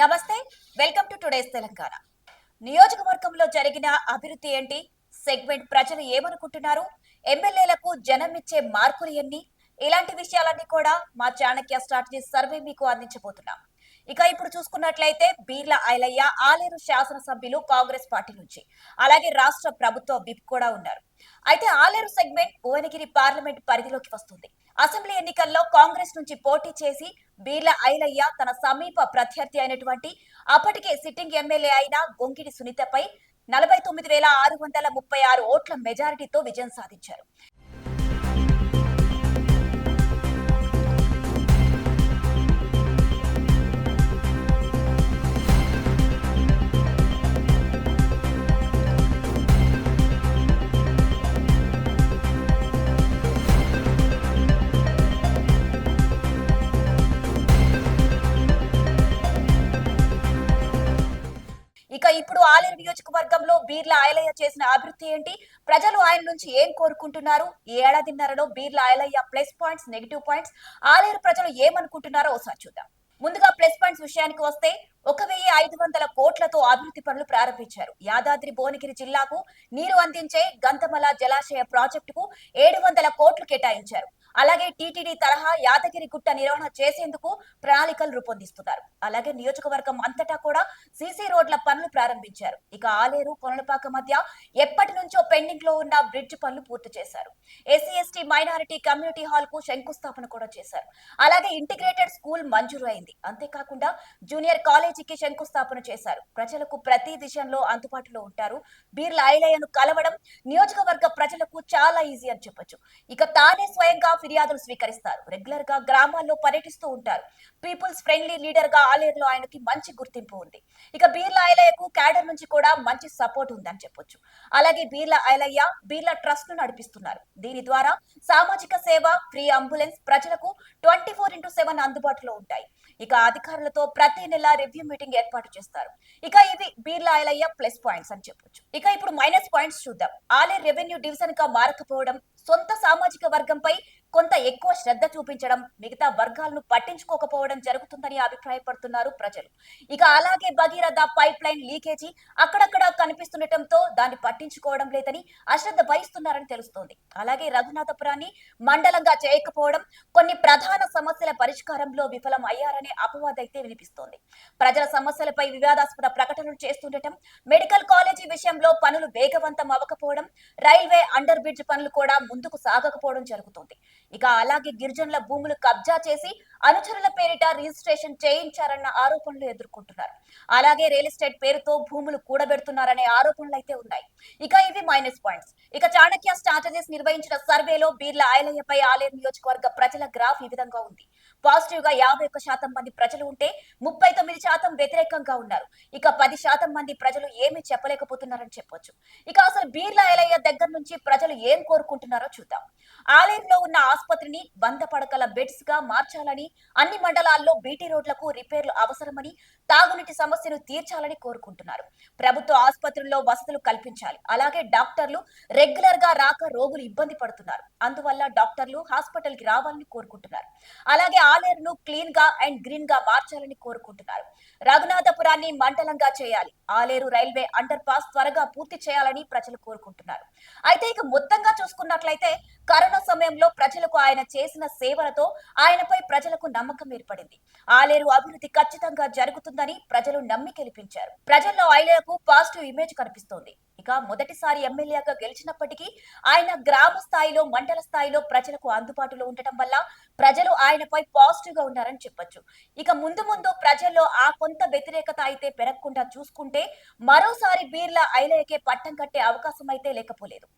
నమస్తే welcome to today's Telangana. నియోజకవర్గంలో జరిగిన అభివృద్ధి ఏంటి? సెగ్మెంట్ ప్రజలు ఏమనుకుంటున్నారు? ఎమ్మెల్యేలకు జనం ఇచ్చే మార్కులు ఎన్ని? ఇలాంటి విషయాలన్నీ కూడా మా చాణక్య స్ట్రాటజీ సర్వే మీకు అందించబోతున్నాం. ఇక ఇప్పుడు చూసుకున్నట్లయితే బీర్ల ఐలయ్య ఆలేరు శాసనసభ్యులు కాంగ్రెస్ పార్టీ నుంచి. అలాగే రాష్ట్ర ప్రభుత్వ విప్ కూడా ఉన్నారు. అయితే ఆలేరు సెగ్మెంట్ భువనగిరి పార్లమెంట్ పరిధిలోకి వస్తుంది. అసెంబ్లీ ఎన్నికల్లో కాంగ్రెస్ నుంచి పోటీ చేసి బీర్ల ఐలయ్య తన సమీప ప్రత్యర్థి అయినటువంటి అప్పటికే సిట్టింగ్ ఎమ్మెల్యే అయిన గొంగిడి సునీతపై నలభై తొమ్మిది వేల ఆరు వందల ముప్పై ఆరు ఓట్ల మెజారిటీతో విజయం సాధించారు. ఇక ఇప్పుడు ఆలేరు నియోజకవర్గంలో బీర్ల ఆయలయ్య చేసిన అభివృద్ధి ఏంటి? ప్రజలు ఆయన నుంచి ఏం కోరుకుంటున్నారు? ఈ ఏడాదిన్నరలో Beerla Ailaiah plus points negative points Aler ప్రజలు ఏమనుకుంటున్నారో ఒకసారి చూద్దాం. ముందుగా ప్లస్ పాయింట్స్ విషయానికి వస్తే ఒక వెయ్యి ఐదు వందల కోట్లతో అభివృద్ధి పనులు ప్రారంభించారు. యాదాద్రి భువనగిరి జిల్లాకు నీరు అందించే గంతమల జలాశయ ప్రాజెక్టుకు ఏడు వందల కోట్లు కేటాయించారు. అలాగే టీటీడీ తరహా యాదగిరి గుట్ట నిర్వహణ చేసేందుకు ప్రణాళికలు రూపొందిస్తున్నారు. అలాగే నియోజకవర్గం అంతటా కూడా సీసీ రోడ్ల పనులు ప్రారంభించారు. ఇక ఆలేరు కొనలపాక మధ్య ఎప్పటి నుంచో పెండింగ్లో ఉన్న బ్రిడ్జ్ పనులు పూర్తి చేశారు. ఎస్సీ ఎస్టీ మైనారిటీ కమ్యూనిటీ హాల్కు శంకుస్థాపన కూడా చేశారు. అలాగే ఇంటిగ్రేటెడ్ స్కూల్ మంజూరు అయింది అంతేకాకుండా జూనియర్ కాలేజీకి శంకుస్థాపన చేశారు. ప్రజలకు ప్రతి దిశలో అందుబాటులో ఉంటారు. బీర్ల ఐలయ్యను కలవడం నియోజకవర్గ ప్రజలకు చాలా ఈజీ అని చెప్పొచ్చు. ఇక తానే స్వయంగా ఫిర్యాదులు స్వీకరిస్తారు. రెగ్యులర్గా గ్రామాల్లో పర్యటిస్తూ ఉంటారు. పీపుల్స్ ఫ్రెండ్లీ లీడర్గా ఆలేరులో ఆయనకి మంచి గుర్తింపు ఉంది. ఇక బీర్ల ఐలయ్యకు క్యాడర్ నుంచి కూడా మంచి సపోర్ట్ ఉందని చెప్పొచ్చు. అలాగే బీర్ల ఐలయ్య బీర్ల ట్రస్ట్ను నడిపిస్తున్నారు. దీని ద్వారా సామాజిక సేవ ఫ్రీ అంబులెన్స్ ప్రజలకు ట్వంటీ ఫోర్ ఇంటూ సెవెన్ అందుబాటులో ఉంటాయి. ఇక అధికారులతో ప్రతి నెల రివ్యూ మీటింగ్ ఏర్పాటు చేస్తారు. ఇక ఇవి బీర్ల ఐలయ్య ప్లస్ పాయింట్స్ అని చెప్పొచ్చు. ఇక ఇప్పుడు మైనస్ పాయింట్స్ చూద్దాం. ఆలే రెవెన్యూ డివిజన్గా మారకపోవడం సొంత సామాజిక వర్గంపై కొంత ఎక్కువ శ్రద్ధ చూపించడం మిగతా వర్గాలను పట్టించుకోకపోవడం జరుగుతుందని అభిప్రాయపడుతున్నారు ప్రజలు. ఇక అలాగే భగీరథ పైప్ లైన్ లీకేజీ అక్కడక్కడ కనిపిస్తుండటంతో దాన్ని పట్టించుకోవడం లేదని అశ్రద్ధ వహిస్తున్నారని తెలుస్తోంది. అలాగే రఘునాథపురాన్ని మండలంగా చేయకపోవడం కొన్ని ప్రధాన సమస్యల పరిష్కారంలో విఫలం అయ్యారనే అపవాదైతే వినిపిస్తోంది. ప్రజల సమస్యలపై వివాదాస్పద ప్రకటనలు చేస్తుండటం మెడికల్ కాలేజీ విషయంలో పనులు వేగవంతం అవ్వకపోవడం రైల్వే అండర్ బ్రిడ్జ్ పనులు కూడా ముందుకు సాగకపోవడం జరుగుతుంది. ఇక అలాగే గిరిజనుల భూములు కబ్జా చేసి అనుచరుల పేరిట రిజిస్ట్రేషన్ చేయించారన్న ఆరోపణలు ఎదుర్కొంటున్నారు. అలాగే రియల్ ఎస్టేట్ పేరుతో భూములు కూడబెడుతున్నారనే ఆరోపణలు అయితే ఉన్నాయి. ఇక ఇవి మైనస్ పాయింట్స్. ఇక చాణక్య స్ట్రాటజీస్ నిర్వహించిన సర్వేలో బీర్ల ఆయలయ్యపై ఆలయ నియోజకవర్గ ప్రజల గ్రాఫ్ ఈ విధంగా ఉంది. పాజిటివ్గా యాభై ఒక్క శాతం మంది ప్రజలు ఉంటే ముప్పై తొమ్మిది శాతం వ్యతిరేకంగా ఉన్నారు. ఇక పది శాతం మంది ప్రజలు ఏమీ చెప్పలేకపోతున్నారని చెప్పొచ్చు. ఇక అసలు బీర్ల ఆయలయ్య దగ్గర నుంచి ప్రజలు ఏం కోరుకుంటున్నారో చూద్దాం. ఆలయంలో ఉన్న ఆసుపత్రిని వంద పడకల బెడ్స్గా మార్చాలని అన్ని మండలాల్లో బీటీ రోడ్లకు రిపేర్లు అవసరమని తాగునీటి సమస్యను తీర్చాలని కోరుకుంటున్నారు. ప్రభుత్వ ఆసుపత్రుల్లో వసతులు కల్పించాలి. అలాగే డాక్టర్లు రెగ్యులర్గా రాక రోగులు ఇబ్బంది పడుతున్నారు. అందువల్ల డాక్టర్లు హాస్పిటల్కి రావాలని కోరుకుంటున్నారు. అలాగే ఆలేరును క్లీన్గా అండ్ గ్రీన్గా మార్చాలని కోరుకుంటున్నారు. రఘునాథపురాన్ని మండలంగా చేయాలి. ఆలేరు రైల్వే అండర్ పాస్ త్వరగా పూర్తి చేయాలని ప్రజలు కోరుకుంటున్నారు. అయితే ఇక మొత్తంగా చూసుకున్నట్లయితే కరోనా సమయంలో ప్రజలకు ఆయన చేసిన సేవలతో ఆయనపై ప్రజలకు నమ్మకం ఏర్పడింది. ఆలేరు అభివృద్ధి ఖచ్చితంగా జరుగుతుందని ప్రజలు నమ్మి గెలిపించారు. ప్రజల్లో ఆయనకు పాజిటివ్ ఇమేజ్ కనిపిస్తోంది. ఇక మొదటిసారి ఎమ్మెల్యేగా గెలిచినప్పటికీ ఆయన గ్రామ స్థాయిలో మండల స్థాయిలో ప్రజలకు అందుబాటులో ఉండటం వల్ల ప్రజలు ఆయనపై పాజిటివ్గా ఉన్నారని చెప్పొచ్చు. ఇక ముందు ముందు ప్రజల్లో ఆ కొంత వ్యతిరేకత అయితే పెరగకుండా చూసుకుంటే మరోసారి బీర్ల ఐలయ్యకే పట్టం కట్టే అవకాశం అయితే లేకపోలేదు.